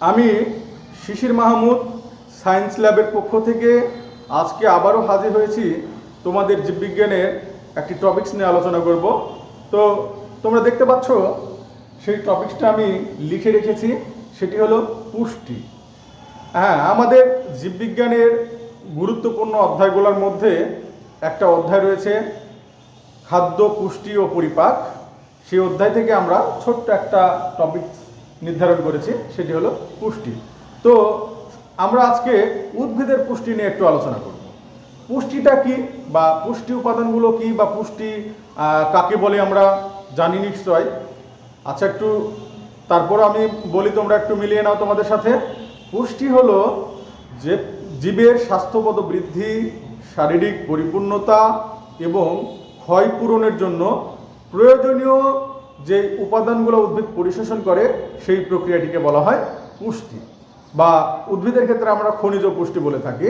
আমি শিশির মাহমুদ সায়েন্স ল্যাবের পক্ষ থেকে আজকে আবারও হাজির হয়েছি তোমাদের জীববিজ্ঞানের একটি টপিকস নিয়ে আলোচনা করব। তো তোমরা দেখতে পাচ্ছ, সেই টপিকসটা আমি লিখে রেখেছি, সেটি হলো পুষ্টি। হ্যাঁ আমাদের জীববিজ্ঞানের গুরুত্বপূর্ণ অধ্যায়গুলোর মধ্যে একটা অধ্যায় রয়েছে, খাদ্য, পুষ্টি ও পরিপাক। সেই অধ্যায় থেকে আমরা ছোট্ট একটা টপিক নির্ধারণ করেছি, সেটি হলো পুষ্টি। তো আমরা আজকে উদ্ভিদের পুষ্টি নিয়ে একটু আলোচনা করব। পুষ্টিটা কি বা পুষ্টি উপাদানগুলো কি বা পুষ্টি কাকে বলে আমরা জানি নিশ্চয়। আচ্ছা একটু তারপর আমি বলি, তোমরা একটু মিলিয়ে নাও তোমাদের সাথে। পুষ্টি হলো যে জীবের স্বাস্থ্যপদ বৃদ্ধি, শারীরিক পরিপূর্ণতা এবং ক্ষয় পূরণের জন্য প্রয়োজনীয় যে উপাদানগুলো উদ্ভিদ পরিশোষণ করে, সেই প্রক্রিয়াটিকে বলা হয় পুষ্টি বা উদ্ভিদের ক্ষেত্রে আমরা খনিজ পুষ্টি বলে থাকি।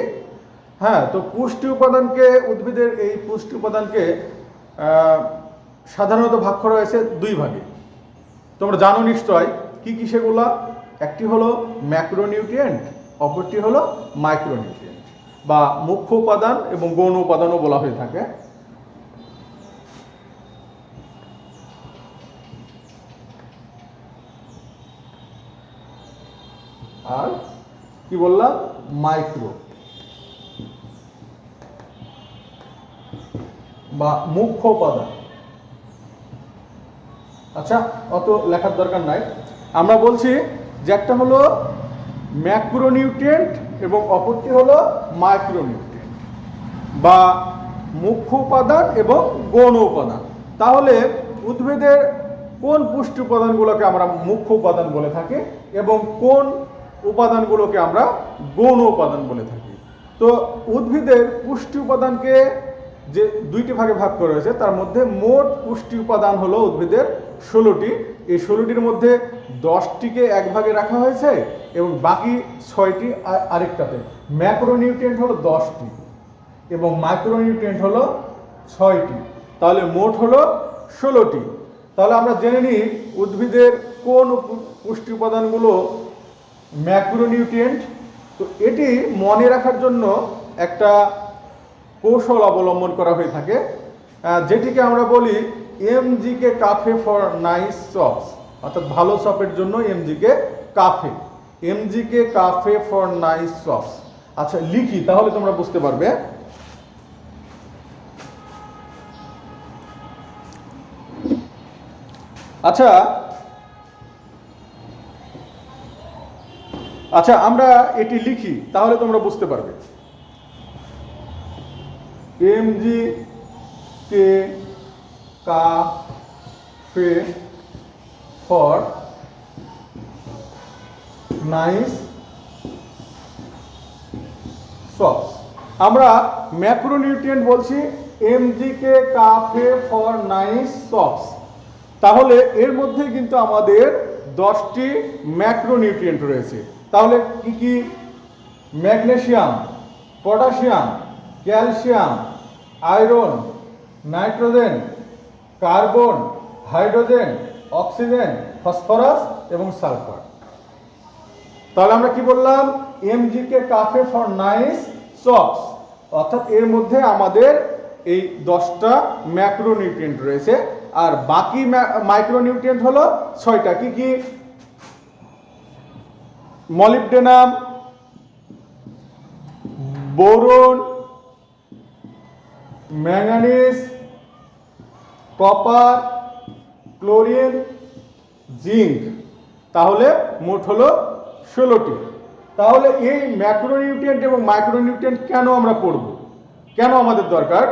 হ্যাঁ তো পুষ্টি উপাদানকে, উদ্ভিদের এই পুষ্টি উপাদানকে সাধারণত ভাগ করা হয়েছে দুই ভাগে। তোমরা জানো নিশ্চয় কি কি সেগুলা একটি হলো ম্যাক্রোনিউট্রিয়েন্ট, অপরটি হলো মাইক্রোনিউট্রিয়েন্ট বা মুখ্য উপাদান এবং গৌণ উপাদানও বলা হয়ে থাকে আর কি বললাম? মাইক্রো। বা মুখ্য উপাদান। আচ্ছা অত লেখার দরকার নাই। আমরা বলছি যে একটা হলো ম্যাক্রোনিউট্রিয়েন্ট এবং অপরটি হলো মাইক্রোনিউট্রিয়েন্ট। বা মুখ্য উপাদান এবং গৌণ উপাদান। তাহলে উদ্ভিদের কোন পুষ্টি উপাদানগুলোকে আমরা মুখ্য উপাদান বলে থাকি এবং কোন উপাদানগুলোকে আমরা গৌণ উপাদান বলে থাকি। তো উদ্ভিদের পুষ্টি উপাদানকে যে দুইটি ভাগে ভাগ করা হয়েছে, তার মধ্যে মোট পুষ্টি উপাদান হলো উদ্ভিদের ষোলোটি। এই ষোলোটির মধ্যে দশটিকে এক ভাগে রাখা হয়েছে এবং বাকি ছয়টি আরেকটাতে। ম্যাক্রোনিউট্রিয়েন্ট হলো দশটি এবং মাইক্রোনিউট্রিয়েন্ট হলো ছয়টি। তাহলে মোট হলো ষোলোটি। তাহলে আমরা জেনে নিই উদ্ভিদের কোন পুষ্টি উপাদানগুলো ম্যাক্রোনিউট্রিয়েন্ট তো এটি মনে রাখার জন্য একটা কৌশল অবলম্বন করা হয়ে থাকে যেটিকে আমরা বলি MGK cafe for nice chops অর্থাৎ ভালো চপের জন্য MGK cafe MGK cafe for nice chops আচ্ছা লিখি, তাহলে তোমরা বুঝতে পারবে। আচ্ছা আচ্ছা আমরা এটি লিখি, তাহলে তোমরা বুঝতে পারবে। M G K cafe for nice sauce আমরা ম্যাক্রোনিউট্রিয়েন্ট বলছি M G K cafe for nice sauce তাহলে এর মধ্যে কিন্তু আমাদের দশটি ম্যাক্রোনিউট্রিয়েন্ট রয়েছে। তাহলে কি কি? Magnesium, potassium, calcium, iron, nitrogen, carbon, hydrogen, oxygen, phosphorus এবং সালফার। তাহলে আমরা কি বললাম? MGK cafe for nice chops অর্থাৎ এর মধ্যে আমাদের এই দশটা ম্যাক্রোনিউট্রিয়েন্ট রয়েছে। আর বাকি মাইক্রোনিউট্রিয়েন্ট হলো ছয়টা। কি কি? Molybdenum, boron, manganese, copper, chlorine, zinc. তাহলে মোট হলো ষোলোটি। তাহলে এই ম্যাক্রোনিউট্রিয়েন্ট এবং মাইক্রোনিউট্রিয়েন্ট কেন আমরা পড়ব? কেন আমাদের দরকার?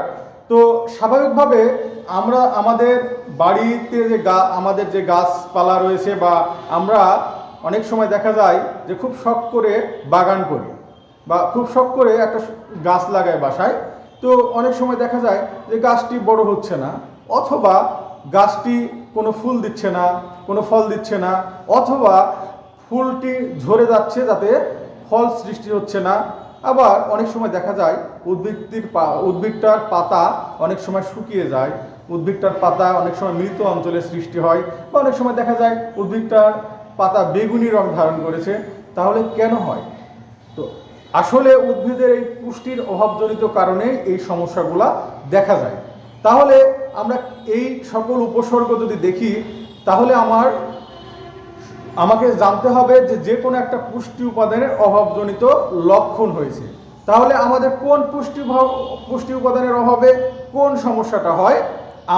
তো স্বাভাবিকভাবে আমরা আমাদের বাড়িতে যে গা, আমাদের যে গাছপালা রয়েছে বা আমরা অনেক সময় দেখা যায় যে খুব শখ করে বাগান করি বা খুব শখ করে একটা গাছ লাগায় বাসায়। তো অনেক সময় দেখা যায় যে গাছটি বড় হচ্ছে না অথবা গাছটি কোনো ফুল দিচ্ছে না, কোনো ফল দিচ্ছে না অথবা ফুলটি ঝরে যাচ্ছে যাতে ফল সৃষ্টি হচ্ছে না। আবার অনেক সময় দেখা যায় উদ্ভিদটির উদ্ভিদটার পাতা অনেক সময় শুকিয়ে যায়, উদ্ভিদটার পাতা অনেক সময় মৃত অঞ্চলে সৃষ্টি হয় বা অনেক সময় দেখা যায় উদ্ভিদটার পাতা বেগুনি রং ধারণ করেছে, তাহলে কেন হয়? তো আসলে উদ্ভিদের এই পুষ্টির অভাবজনিত কারণে এই সমস্যাগুলা দেখা যায়। তাহলে আমরা এই সকল উপসর্গ যদি দেখি, তাহলে আমার, আমাকে জানতে হবে যে যে কোনো একটা পুষ্টি উপাদানের অভাবজনিত লক্ষণ হয়েছে। তাহলে আমাদের কোন পুষ্টি পুষ্টি উপাদানের অভাবে কোন সমস্যাটা হয়?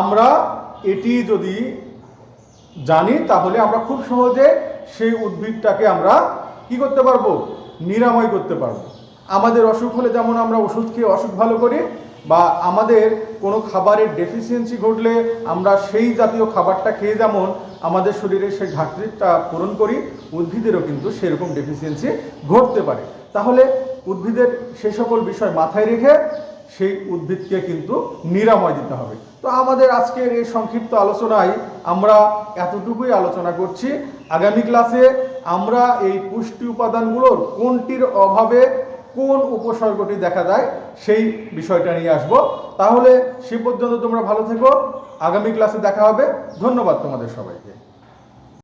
আমরা এটি যদি জানি, তাহলে আমরা খুব সহজে সেই উদ্ভিদটাকে আমরা কি করতে পারব? নিরাময় করতে পারব। আমাদের অসুখ হলে যেমন আমরা ওষুধ খেয়ে অসুখ ভালো করি, বা আমাদের কোনো খাবারের ডেফিসিয়েন্সি ঘটলে আমরা সেই জাতীয় খাবারটা খেয়ে যেমন আমাদের শরীরে সেই ঘাটতিটা পূরণ করি, উদ্ভিদেরও কিন্তু সেরকম ডেফিসিয়েন্সি ঘটতে পারে। তাহলে উদ্ভিদের সে সকল বিষয় মাথায় রেখে সেই উদ্ভিদকে কিন্তু নিরাময় দিতে হবে। তো আমাদের আজকের এই সংক্ষিপ্ত আলোচনায় আমরা এতটুকুই আলোচনা করছি। আগামী ক্লাসে আমরা এই পুষ্টি উপাদানগুলোর কোনটির অভাবে কোন উপসর্গটি দেখা যায় সেই বিষয়টা নিয়ে আসব। তাহলে সে পর্যন্ত তোমরা ভালো থেকো। আগামী ক্লাসে দেখা হবে। ধন্যবাদ তোমাদের সবাইকে।